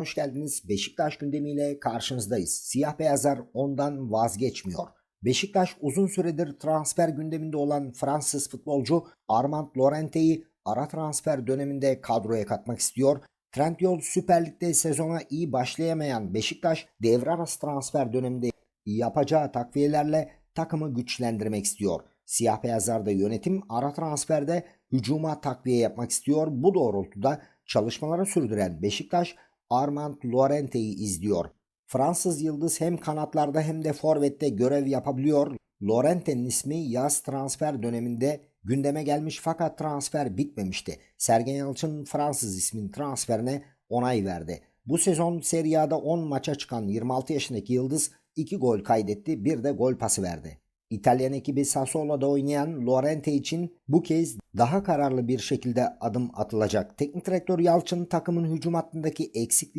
Hoş geldiniz. Beşiktaş gündemiyle karşınızdayız. Siyah beyazlar ondan vazgeçmiyor. Beşiktaş uzun süredir transfer gündeminde olan Fransız futbolcu Armand Lorente'yi ara transfer döneminde kadroya katmak istiyor. Trendyol Süper Lig'de sezona iyi başlayamayan Beşiktaş devre arası transfer döneminde yapacağı takviyelerle takımı güçlendirmek istiyor. Siyah beyazlarda yönetim ara transferde hücuma takviye yapmak istiyor. Bu doğrultuda çalışmaları sürdüren Beşiktaş Armand Lorente'yi izliyor. Fransız yıldız hem kanatlarda hem de forvette görev yapabiliyor. Lorente'nin ismi yaz transfer döneminde gündeme gelmiş fakat transfer bitmemişti. Sergen Yalçın Fransız ismin transferine onay verdi. Bu sezon Serie A'da 10 maça çıkan 26 yaşındaki yıldız 2 gol kaydetti, bir de gol pası verdi. İtalyan ekibi Sassuolo'da oynayan Lorente için bu kez daha kararlı bir şekilde adım atılacak. Teknik direktör Yalçın takımın hücum hattındaki eksiklikleri